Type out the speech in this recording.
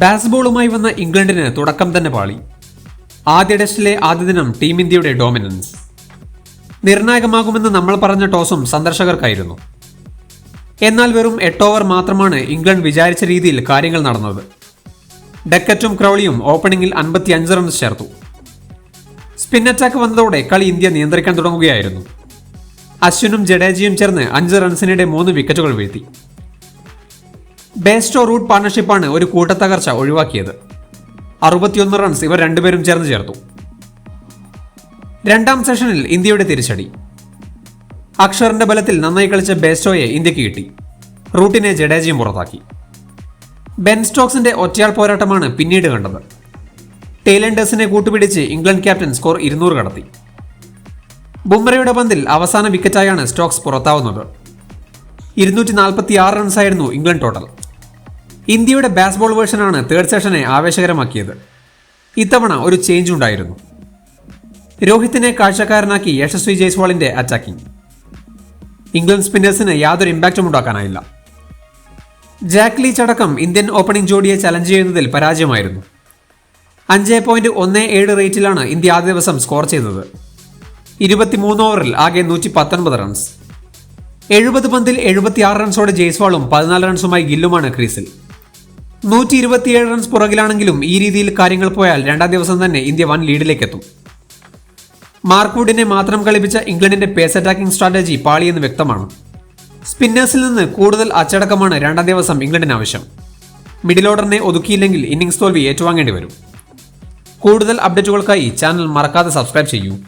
ബാസ്ബോളുമായി വന്ന ഇംഗ്ലണ്ടിന് തുടക്കം തന്നെ പാളി. ആദ്യ ടെസ്റ്റിലെ ആദ്യ ദിനം ടീം ഇന്ത്യയുടെ ഡോമിനൻസ് നിർണായകമാകുമെന്ന് നമ്മൾ പറഞ്ഞ ടോസും സന്ദർശകർക്കായിരുന്നു. എന്നാൽ വെറും എട്ട് ഓവർ മാത്രമാണ് ഇംഗ്ലണ്ട് വിചാരിച്ച രീതിയിൽ കാര്യങ്ങൾ നടന്നത്. ഡക്കറ്റും ക്രൗളിയും ഓപ്പണിംഗിൽ അൻപത്തി അഞ്ച് റൺസ് ചേർത്തു. സ്പിൻ അറ്റാക്ക് വന്നതോടെ കളി ഇന്ത്യ നിയന്ത്രിക്കാൻ തുടങ്ങുകയായിരുന്നു. അശ്വിനും ജഡേജയും ചേർന്ന് അഞ്ച് റൺസിനിടെ മൂന്ന് വിക്കറ്റുകൾ വീഴ്ത്തി. ബേസ്റ്റോ റൂട്ട് പാർട്ണർഷിപ്പാണ് ഒരു കൂട്ടത്തകർച്ച ഒഴിവാക്കിയത്. അറുപത്തിയൊന്ന് റൺസ് ഇവർ രണ്ടുപേരും ചേർന്ന് ചേർത്തു. രണ്ടാം സെഷനിൽ ഇന്ത്യയുടെ തിരിച്ചടി. അക്ഷറിന്റെ ബലത്തിൽ നന്നായി കളിച്ച ബേസ്റ്റോയെ ഇന്ത്യയ്ക്ക് കിട്ടി. റൂട്ടിനെ ജഡേജയും പുറത്താക്കി. ബെൻ സ്റ്റോക്സിന്റെ ഒറ്റയാൾ പോരാട്ടമാണ് പിന്നീട് കണ്ടത്. ടൈലൻഡേഴ്സിനെ കൂട്ടുപിടിച്ച് ഇംഗ്ലണ്ട് ക്യാപ്റ്റൻ സ്കോർ ഇരുന്നൂറ് കടത്തി. ബുംറയുടെ പന്തിൽ അവസാന വിക്കറ്റായാണ് സ്റ്റോക്സ് പുറത്താവുന്നത്. ഇരുന്നൂറ്റി നാൽപ്പത്തി ആറ് റൺസായിരുന്നു ഇംഗ്ലണ്ട് ടോട്ടൽ ഇന്ത്യയുടെ ബാസ്ബോൾ വേർഷനാണ് തേർഡ് സെഷനെ ആവേശകരമാക്കിയത്. ഇത്തവണ ഒരു ചേഞ്ച് ഉണ്ടായിരുന്നു. രോഹിത്തിനെ കാഴ്ചക്കാരനാക്കി യശസ്വി ജയ്സ്വാളിന്റെ അറ്റാക്കിംഗ് ഇംഗ്ലണ്ട് സ്പിന്നേഴ്സിന് യാതൊരു ഇമ്പാക്റ്റും ഉണ്ടാക്കാനായില്ല. ജാക്ക് ലീച്ച് അടക്കം ഇന്ത്യൻ ഓപ്പണിംഗ് ജോഡിയെ ചലഞ്ച് ചെയ്യുന്നതിൽ പരാജയമായിരുന്നു. അഞ്ച് പോയിന്റ് ഒന്ന് ഏഴ് റേറ്റിലാണ് ഇന്ത്യ ആദ്യ ദിവസം സ്കോർ ചെയ്തത്. ഇരുപത്തിമൂന്ന് ഓവറിൽ ആകെ നൂറ്റി പത്തൊൻപത് റൺസ് എഴുപത് പന്തിൽ എഴുപത്തിയാറ് റൺസോടെ ജയ്സ്വാളും പതിനാല് റൺസുമായി ഗില്ലുമാണ് ക്രീസിൽ. നൂറ്റി ഇരുപത്തിയേഴ് റൺസ് പുറകിലാണെങ്കിലും ഈ രീതിയിൽ കാര്യങ്ങൾ പോയാൽ രണ്ടാം ദിവസം തന്നെ ഇന്ത്യ വൻ ലീഡിലേക്കെത്തും. മാർക്ക്വുഡിനെ മാത്രം കളിപ്പിച്ച ഇംഗ്ലണ്ടിന്റെ പേസ് അറ്റാക്കിംഗ് സ്ട്രാറ്റജി പാളിയെന്ന് വ്യക്തമാണ്. സ്പിന്നേഴ്സിൽ നിന്ന് കൂടുതൽ അച്ചടക്കമാണ് രണ്ടാം ദിവസം ഇംഗ്ലണ്ടിന് ആവശ്യം. മിഡിൽ ഓർഡറിനെ ഒതുക്കിയില്ലെങ്കിൽ ഇന്നിംഗ്സ് തോൽവി ഏറ്റുവാങ്ങേണ്ടി വരും. കൂടുതൽ അപ്ഡേറ്റുകൾക്കായി ചാനൽ മറക്കാതെ സബ്സ്ക്രൈബ് ചെയ്യൂ.